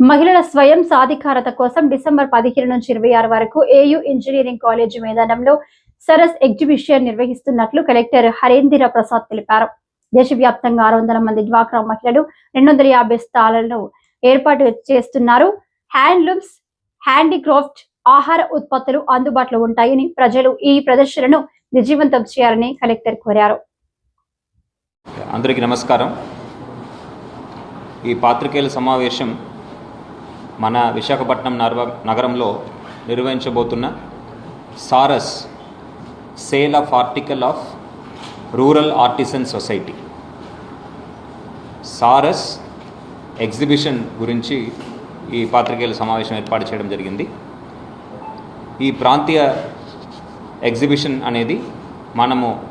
మహిళల స్వయం సాధికారత కోసం డిసెంబర్ పదిహేను నుంచి ఇరవై ఆరు వరకు ఏయూ ఇంజనీరింగ్ కాలేజీ మైదానంలో సరస్ ఎగ్జిబిషన్ నిర్వహిస్తున్నట్లు కలెక్టర్ హరేంద్ర ప్రసాద్ తెలిపారు. దేశవ్యాప్తంగా ఆరు వందల మంది డ్వాక్రా మహిళలు రెండు వందల యాభై స్థానాలను ఏర్పాటు చేస్తున్నారు. హ్యాండ్లూమ్స్ హ్యాండీక్రాఫ్ట్ ఆహార ఉత్పత్తులు అందుబాటులో ఉంటాయని ప్రజలు ఈ ప్రదర్శనను విజయవంతం చేయాలని కలెక్టర్ కోరారు. అందరికీ నమస్కారం. ఈ పాత్రికేయుల సమావేశం మన విశాఖపట్నం నర్వ నగరంలో నిర్వహించబోతున్న Saras sale of article of rural artisan society. Saras exhibition గురించి ఈ పాత్రికేయుల సమావేశం ఏర్పాటు చేయడం జరిగింది. ఈ ప్రాంతీయ ఎగ్జిబిషన్ అనేది మనము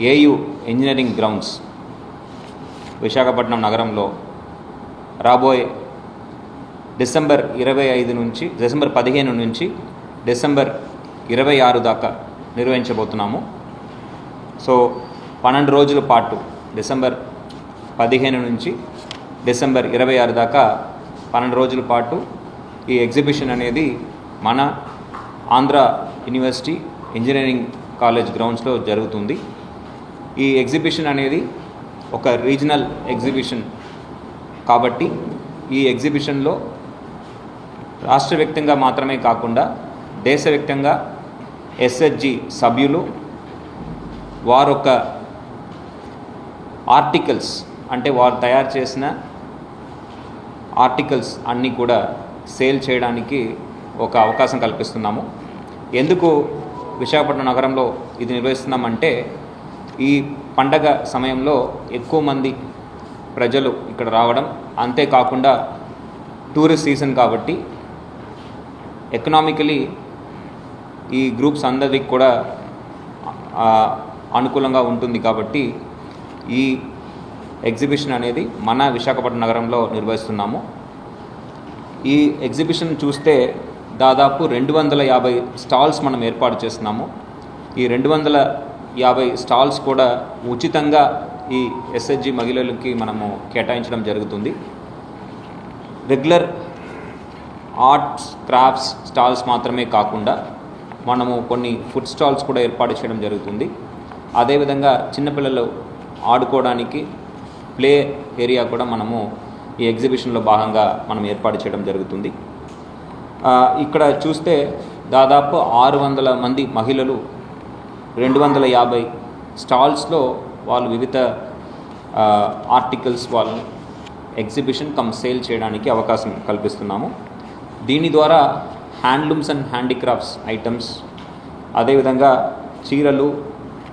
ఏయు ఇంజనీరింగ్ గ్రౌండ్స్ విశాఖపట్నం నగరంలో రాబోయే డిసెంబర్ ఇరవై ఐదు నుంచి డిసెంబర్ పదిహేను నుంచి డిసెంబర్ ఇరవై ఆరు దాకా నిర్వహించబోతున్నాము. సో పన్నెండు రోజుల పాటు డిసెంబర్ పదిహేను నుంచి డిసెంబర్ ఇరవై ఆరు దాకా పన్నెండు రోజుల పాటు ఈ ఎగ్జిబిషన్ అనేది మన ఆంధ్ర యూనివర్సిటీ ఇంజనీరింగ్ కాలేజ్ గ్రౌండ్స్లో జరుగుతుంది. ఈ ఎగ్జిబిషన్ అనేది ఒక రీజనల్ ఎగ్జిబిషన్ కాబట్టి ఈ ఎగ్జిబిషన్లో రాష్ట్రవ్యాప్తంగా మాత్రమే కాకుండా దేశవ్యాప్తంగా ఎస్హెచ్జి సభ్యులు వారొక ఆర్టికల్స్ అంటే వారు తయారు చేసిన ఆర్టికల్స్ అన్నీ కూడా సేల్ చేయడానికి ఒక అవకాశం కల్పిస్తున్నాము. ఎందుకు విశాఖపట్నం నగరంలో ఇది నిర్వహిస్తున్నామంటే ఈ పండగ సమయంలో ఎక్కువ మంది ప్రజలు ఇక్కడ రావడం అంతేకాకుండా టూరిస్ట్ సీజన్ కాబట్టి ఎకనామికలీ ఈ గ్రూప్స్ అందరికి కూడా అనుకూలంగా ఉంటుంది కాబట్టి ఈ ఎగ్జిబిషన్ అనేది మన విశాఖపట్నం నగరంలో నిర్వహిస్తున్నాము. ఈ ఎగ్జిబిషన్ చూస్తే దాదాపు రెండు వందల యాభై స్టాల్స్ మనం ఏర్పాటు చేస్తున్నాము. ఈ రెండు వందల యాభై స్టాల్స్ కూడా ఉచితంగా ఈ ఎస్హెచ్జి మహిళలకి మనము కేటాయించడం జరుగుతుంది. రెగ్యులర్ ఆర్ట్స్ క్రాఫ్ట్స్ స్టాల్స్ మాత్రమే కాకుండా మనము కొన్ని ఫుడ్ స్టాల్స్ కూడా ఏర్పాటు చేయడం జరుగుతుంది. అదేవిధంగా చిన్నపిల్లలు ఆడుకోవడానికి ప్లే ఏరియా కూడా మనము ఈ ఎగ్జిబిషన్లో భాగంగా మనం ఏర్పాటు చేయడం జరుగుతుంది. ఇక్కడ చూస్తే దాదాపు ఆరు వందల మంది మహిళలు రెండు వందల యాభై స్టాల్స్లో వాళ్ళు వివిధ ఆర్టికల్స్ వాళ్ళని ఎగ్జిబిషన్ కమ్ సేల్ చేయడానికి అవకాశం కల్పిస్తున్నాము. దీని ద్వారా హ్యాండ్లూమ్స్ అండ్ హ్యాండీక్రాఫ్ట్స్ ఐటమ్స్ అదేవిధంగా చీరలు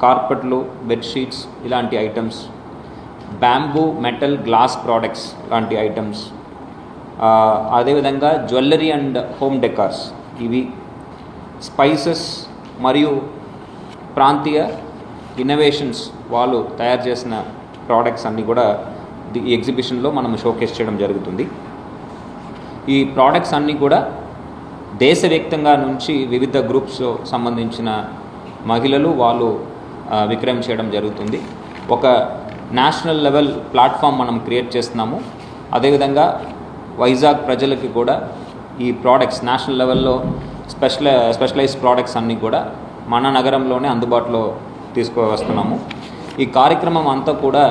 కార్పెట్లు బెడ్షీట్స్ ఇలాంటి items bamboo metal glass products లాంటి ఐటమ్స్ అదేవిధంగా జ్యువెలరీ అండ్ హోమ్ డెకార్స్. ఇవి స్పైసెస్ మరియు ప్రాంతీయ ఇన్నోవేషన్స్ వాళ్ళు తయారు చేసిన ప్రోడక్ట్స్ అన్నీ కూడా ది- ఈ ఎగ్జిబిషన్లో మనం షోకేస్ చేయడం జరుగుతుంది. ఈ ప్రోడక్ట్స్ అన్నీ కూడా దేశవ్యాప్తంగా నుంచి వివిధ గ్రూప్స్ సంబంధించిన మహిళలు వాళ్ళు విక్రయం చేయడం జరుగుతుంది. ఒక నేషనల్ లెవెల్ ప్లాట్ఫామ్ మనం క్రియేట్ చేస్తున్నాము. అదేవిధంగా వైజాగ్ ప్రజలకి కూడా ఈ ప్రోడక్ట్స్ నేషనల్ లెవెల్లో స్పెషల్ స్పెషలైజ్ ప్రోడక్ట్స్ అన్నీ కూడా మన నగరంలోనే అందుబాటులో తీసుకువస్తున్నాము. ఈ కార్యక్రమం అంతా కూడా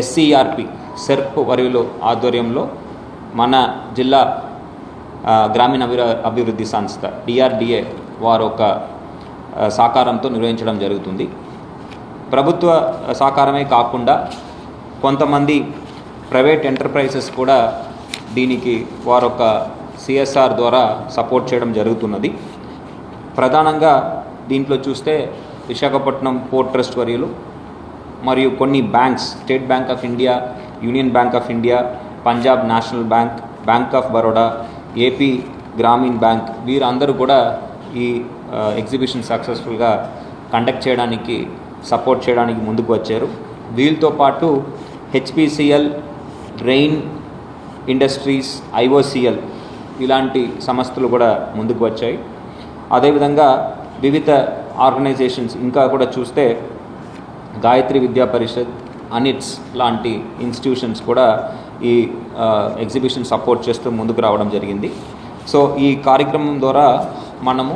ఎస్సీఆర్పి సెర్ప్ వరివిలో ఆధ్వర్యంలో మన జిల్లా గ్రామీణ అభివృ అభివృద్ధి సంస్థ డిఆర్డిఏ వారు ఒక సాకారంతో సహకారంతో నిర్వహించడం జరుగుతుంది. ప్రభుత్వ సహకారమే కాకుండా కొంతమంది ప్రైవేట్ ఎంటర్ప్రైజెస్ కూడా దీనికి వారొక సిఎస్ఆర్ ద్వారా సపోర్ట్ చేయడం జరుగుతున్నది. ప్రధానంగా దీంట్లో చూస్తే విశాఖపట్నం పోర్ట్ ట్రస్ట్ వర్యులు మరియు కొన్ని banks State Bank of India Union Bank of India Punjab National Bank Bank of Baroda AP Grameen Bank వీరందరూ కూడా ఈ ఎగ్జిబిషన్ సక్సెస్ఫుల్గా కండక్ట్ చేయడానికి సపోర్ట్ చేయడానికి ముందుకు వచ్చారు. వీళ్ళతో పాటు హెచ్పిసిఎల్ రెయిన్ ఇండస్ట్రీస్ ఐఓసిఎల్ ఇలాంటి సంస్థలు కూడా ముందుకు వచ్చాయి. అదేవిధంగా వివిధ ఆర్గనైజేషన్స్ ఇంకా కూడా చూస్తే గాయత్రి విద్యా పరిషత్ అనిట్స్ లాంటి ఇన్స్టిట్యూషన్స్ కూడా ఈ ఎగ్జిబిషన్ సపోర్ట్ చేస్తూ ముందుకు రావడం జరిగింది. సో ఈ కార్యక్రమం ద్వారా మనము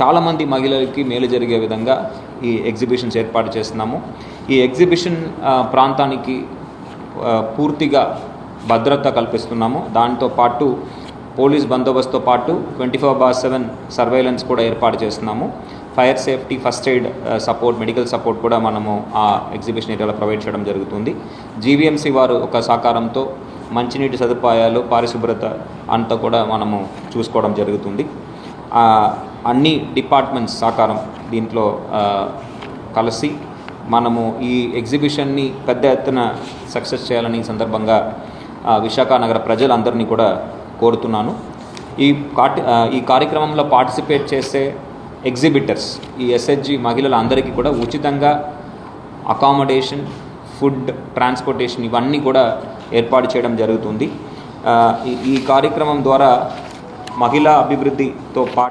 చాలామంది మహిళలకి మేలు జరిగే విధంగా ఈ ఎగ్జిబిషన్స్ ఏర్పాటు చేస్తున్నాము. ఈ ఎగ్జిబిషన్ ప్రాంతానికి పూర్తిగా భద్రత కల్పిస్తున్నాము. దాంతో పాటు పోలీస్ బందోబస్తుతో పాటు twenty four by seven surveillance కూడా ఏర్పాటు చేస్తున్నాము. Fire safety first aid support medical support కూడా మనము ఆ ఎగ్జిబిషన్ ఏరియాలో ప్రొవైడ్ చేయడం జరుగుతుంది. జీవీఎంసీ వారు ఒక సహకారంతో మంచినీటి సదుపాయాలు పారిశుభ్రత అంతా కూడా మనము చూసుకోవడం జరుగుతుంది. అన్ని డిపార్ట్మెంట్స్ సహకారం దీంట్లో కలిసి మనము ఈ ఎగ్జిబిషన్ని పెద్ద ఎత్తున సక్సెస్ చేయాలని సందర్భంగా విశాఖ నగర ప్రజలందరినీ కూడా కోరుతున్నాను. ఈ ఈ కార్యక్రమంలో పార్టిసిపేట్ చేసే ఎగ్జిబిటర్స్. ఈ ఎస్హెచ్జి మహిళలందరికీ కూడా ఉచితంగా అకామిడేషన్ ఫుడ్ ట్రాన్స్పోర్టేషన్ ఇవన్నీ కూడా ఏర్పాటు చేయడం జరుగుతుంది. ఈ కార్యక్రమం ద్వారా మహిళా అభివృద్ధితో పాటు